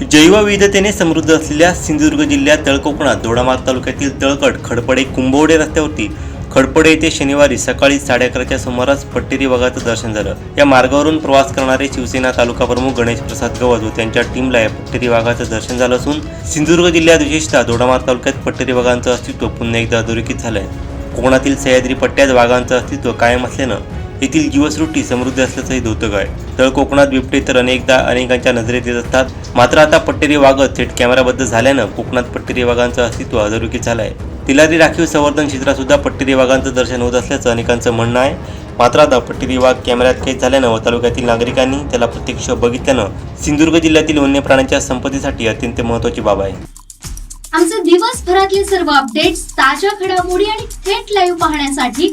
जैवविविधतेने समृद्ध असलेल्या सिंधुदुर्ग जिल्ह्यात तळकोकणात दोडामार्ग तालुक्यातील तळकट खडपडे कुंभवडे रस्त्यावरती खडपडे येथे शनिवारी सकाळी साडे अकराच्या सुमारास पट्टेरी भागाचं दर्शन झालं. या मार्गावरून प्रवास करणारे शिवसेना तालुका प्रमुख गणेश प्रसाद गवत व त्यांच्या टीमला या पट्टेरी भागाचं दर्शन झालं असून सिंधुदुर्ग जिल्ह्यात विशेषतः दोडामार्ग तालुक्यात पट्टेरी भागांचं अस्तित्व पुन्हा एकदा अधोरेखित झालंय. कोकणातील सह्याद्री पट्ट्यात वाघांचं अस्तित्व कायम असल्यानं येथील जीवसृष्टी समृद्ध असल्याचंही द्योतक आहे. तळ कोकणात बिबटे तर अनेकदा अनेकांच्या नजरेत येत असतात. मात्र आता पट्टेरी वाघ थेट कॅमेराबद्ध झाल्यानं कोकणात पट्टेरी वाघांचं अस्तित्व अधोरेखित झालं आहे तिलारी राखीव संवर्धन क्षेत्रात सुद्धा पट्टेरी वाघांचं दर्शन होत असल्याचं अनेकांचं म्हणणं आहे. मात्र आता पट्टेरी वाघ कॅमेऱ्यात कैद झाल्यानं व तालुक्यातील नागरिकांनी त्याला प्रत्यक्ष बघितल्यानं सिंधुदुर्ग जिल्ह्यातील वन्य प्राण्यांच्या संपत्तीसाठी अत्यंत महत्त्वाची बाब आहे. आमचे दिवसभरातले सर्व अपडेट्स ताज्या घडामोडी आणि थेट लाईव्ह पाहण्यासाठी